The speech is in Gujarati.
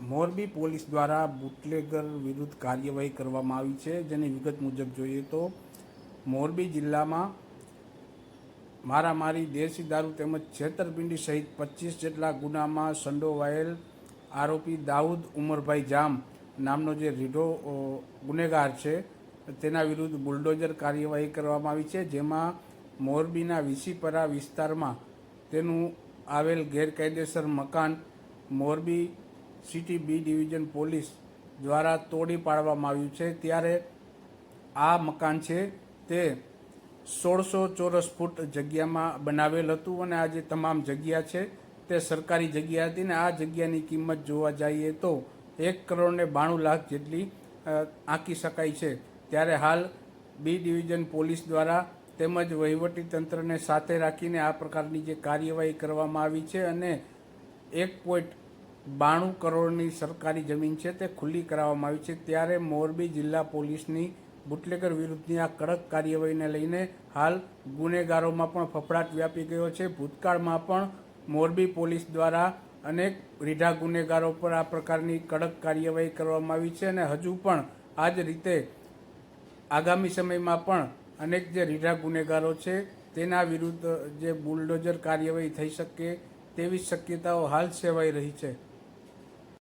મોરબી પોલીસ દ્વારા બુટલેગર વિરુદ્ધ કાર્યવાહી કરવામાં આવી છે. જેની વિગત મુજબ જોઈએ તો મોરબી જિલ્લામાં મારામારી, દેશી દારૂ તેમજ છેતરપિંડી સહિત પચીસ જેટલા ગુનામાં સંડોવાયેલ આરોપી દાઉદ ઉમરભાઈ જામ નામનો જે રીઢો ગુનેગાર છે, તેના વિરુદ્ધ બુલડોઝર કાર્યવાહી કરવામાં આવી છે. જેમાં મોરબીના વિસીપરા વિસ્તારમાં તેનું આવેલ ગેરકાયદેસર મકાન Morbi city B division police દ્વારા તોડી પાડવામાં આવ્યું છે. ત્યારે આ મકાન છે તે સોળસો ચોરસ ફૂટ જગ્યામાં બનાવેલ હતું અને આ જે તમામ જગ્યા છે તે સરકારી જગ્યા હતી ને આ જગ્યાની કિંમત જોવા જઈએ તો એક કરોડ ને બાણું લાખ જેટલી આંકી શકાય છે. ત્યારે હાલ બી ડિવિઝન પોલીસ દ્વારા તેમજ વહીવટી તંત્રને સાથે રાખીને આ પ્રકારની જે કાર્યવાહી કરવામાં આવી છે અને એક પોઈન્ટ બાણું કરોડની સરકારી જમીન છે તે ખુલ્લી કરાવવામાં આવી છે. ત્યારે મોરબી જિલ્લા પોલીસની બુટલેગર વિરુદ્ધની આ કડક કાર્યવાહીને લઈને હાલ ગુનેગારોમાં પણ ફફડાટ વ્યાપી ગયો છે. ભૂતકાળમાં પણ મોરબી પોલીસ દ્વારા અનેક રીઢા ગુનેગારો પર આ પ્રકારની કડક કાર્યવાહી કરવામાં આવી છે અને હજુ પણ આ જ રીતે આગામી સમયમાં પણ અનેક જે રીઢા ગુનેગારો છે તેના વિરુદ્ધ જે બુલડોઝર કાર્યવાહી થઈ શકે તેવી શક્યતાઓ હાલ સેવાઈ રહી છે.